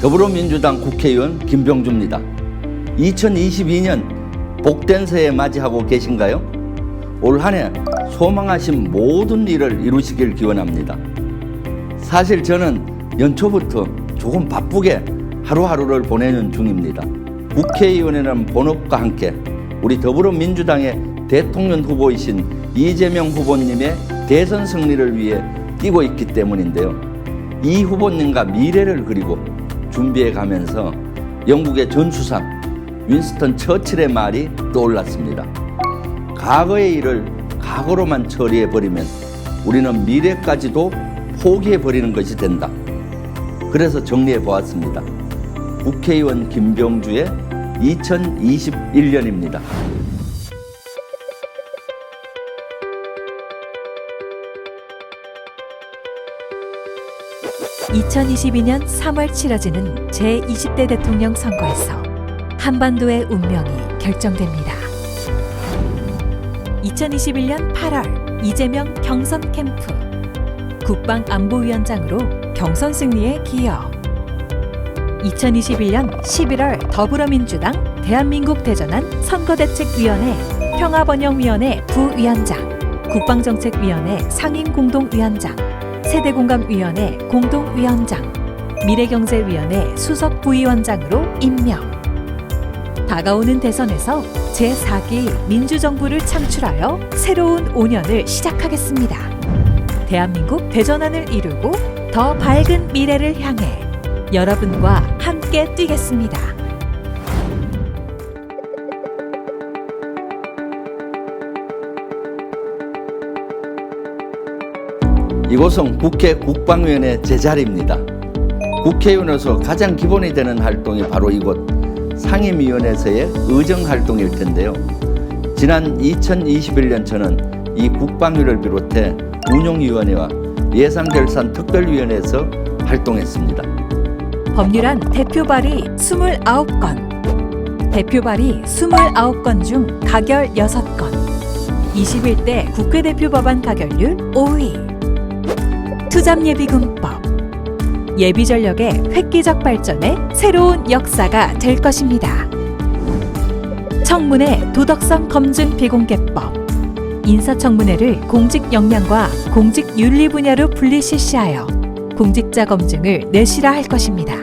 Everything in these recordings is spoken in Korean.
더불어민주당 국회의원 김병주입니다. 2022년 복된 새해 맞이하고 계신가요? 올 한 해 소망하신 모든 일을 이루시길 기원합니다. 사실 저는 연초부터 조금 바쁘게 하루하루를 보내는 중입니다. 국회의원이라는 본업과 함께 우리 더불어민주당의 대통령 후보이신 이재명 후보님의 대선 승리를 위해 뛰고 있기 때문인데요. 이 후보님과 미래를 그리고 준비해 가면서 영국의 전수상 윈스턴 처칠의 말이 떠올랐습니다. 과거의 일을 과거로만 처리해 버리면 우리는 미래까지도 포기해 버리는 것이 된다. 그래서 정리해 보았습니다. 국회의원 김병주의 2021년입니다. 2022년 3월 치러지는 제20대 대통령 선거에서 한반도의 운명이 결정됩니다. 2021년 8월 이재명 경선 캠프. 국방안보위원장으로 경선 승리에 기여. 2021년 11월 더불어민주당 대한민국 대전환 선거대책위원회 평화번영위원회 부위원장 국방정책위원회 상임공동위원장 세대공감위원회 공동위원장, 미래경제위원회 수석부위원장으로 임명. 다가오는 대선에서 제4기 민주정부를 창출하여 새로운 5년을 시작하겠습니다. 대한민국 대전환을 이루고 더 밝은 미래를 향해 여러분과 함께 뛰겠습니다. 이곳은 국회 국방위원회 제자리입니다. 국회의원으로서 가장 기본이 되는 활동이 바로 이곳 상임위원회에서의 의정 활동일 텐데요. 지난 2021년 저는 이 국방위를 비롯해 운용위원회와 예산결산 특별위원회에서 활동했습니다. 법률안 대표 발의 29건, 대표 발의 29건 중 가결 6건, 21대 국회 대표 법안 가결률 5위. 투잡예비군법, 예비전력의 획기적 발전에 새로운 역사가 될 것입니다. 청문회 도덕성 검증 비공개법, 인사청문회를 공직 역량과 공직 윤리 분야로 분리 실시하여 공직자 검증을 내실화 할 것입니다.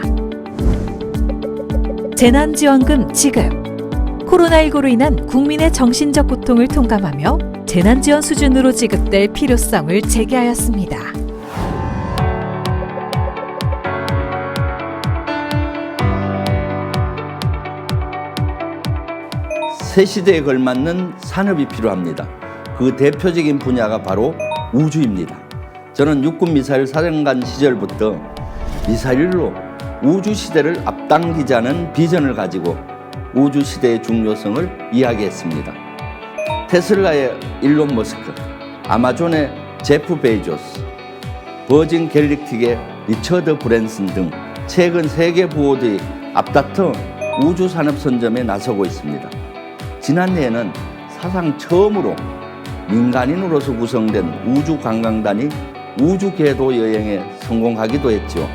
재난지원금 지급, 코로나19로 인한 국민의 정신적 고통을 통감하며 재난지원 수준으로 지급될 필요성을 제기하였습니다. 새 시대에 걸맞는 산업이 필요합니다. 그 대표적인 분야가 바로 우주입니다. 저는 육군 미사일 사령관 시절부터 미사일로 우주 시대를 앞당기자는 비전을 가지고 우주 시대의 중요성을 이야기했습니다. 테슬라의 일론 머스크, 아마존의 제프 베이조스, 버진 갤릭틱의 리처드 브랜슨 등 최근 세계 부호들이 앞다퉈 우주 산업 선점에 나서고 있습니다. 지난해에는 사상 처음으로 민간인으로서 구성된 우주 관광단이 우주 궤도 여행에 성공하기도 했죠.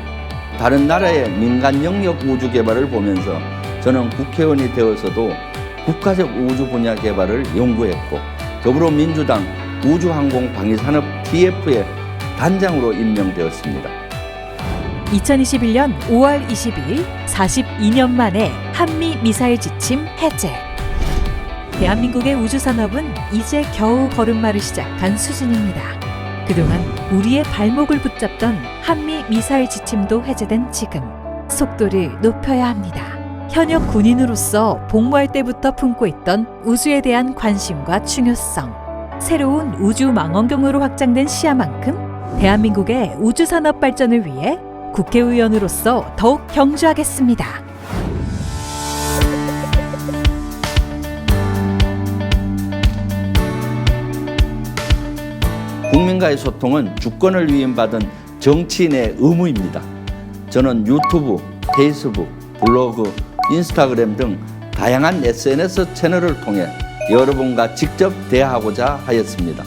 다른 나라의 민간 영역 우주 개발을 보면서 저는 국회의원이 되어서도 국가적 우주 분야 개발을 연구했고 더불어민주당 우주항공방위산업 TF의 단장으로 임명되었습니다. 2021년 5월 22일 42년 만에 한미 미사일 지침 해제. 대한민국의 우주 산업은 이제 겨우 걸음마를 시작한 수준입니다. 그동안 우리의 발목을 붙잡던 한미 미사일 지침도 해제된 지금 속도를 높여야 합니다. 현역 군인으로서 복무할 때부터 품고 있던 우주에 대한 관심과 중요성, 새로운 우주 망원경으로 확장된 시야만큼 대한민국의 우주 산업 발전을 위해 국회의원으로서 더욱 경주하겠습니다. 국민과의 소통은 주권을 위임받은 정치인의 의무입니다. 저는 유튜브, 페이스북, 블로그, 인스타그램 등 다양한 SNS 채널을 통해 여러분과 직접 대화하고자 하였습니다.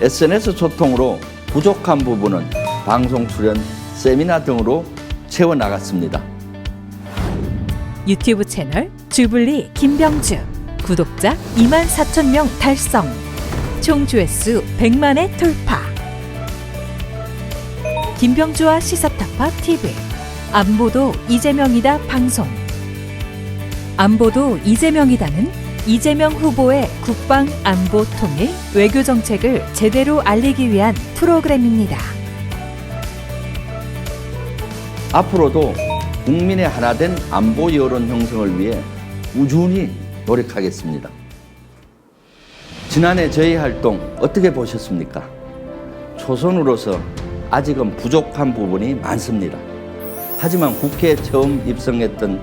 SNS 소통으로 부족한 부분은 방송 출연, 세미나 등으로 채워 나갔습니다. 유튜브 채널 주블리 김병주 구독자 2만 4천 명 달성 총 조회수 100만의 돌파 김병주와 시사타파 TV 안보도 이재명이다 방송 안보도 이재명이다는 이재명 후보의 국방 안보 통일 외교 정책을 제대로 알리기 위한 프로그램입니다. 앞으로도 국민의 하나된 안보 여론 형성을 위해 우준히 노력하겠습니다. 지난해 저희 활동 어떻게 보셨습니까? 초선으로서 아직은 부족한 부분이 많습니다. 하지만 국회에 처음 입성했던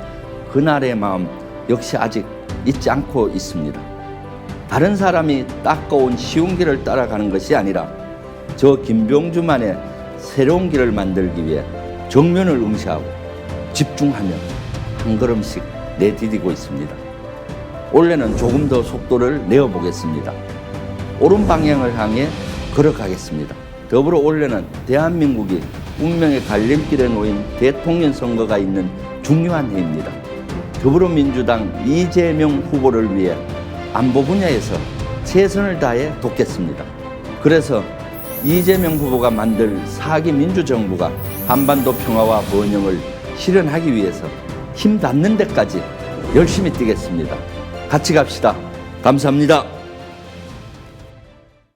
그날의 마음 역시 아직 잊지 않고 있습니다. 다른 사람이 닦아온 쉬운 길을 따라가는 것이 아니라 저 김병주만의 새로운 길을 만들기 위해 정면을 응시하고 집중하며 한 걸음씩 내디디고 있습니다. 올해는 조금 더 속도를 내어보겠습니다. 옳은 방향을 향해 걸어가겠습니다. 더불어 올해는 대한민국이 운명의 갈림길에 놓인 대통령 선거가 있는 중요한 해입니다. 더불어민주당 이재명 후보를 위해 안보 분야에서 최선을 다해 돕겠습니다. 그래서 이재명 후보가 만들 사기 민주정부가 한반도 평화와 번영을 실현하기 위해서 힘 닿는 데까지 열심히 뛰겠습니다. 같이 갑시다. 감사합니다.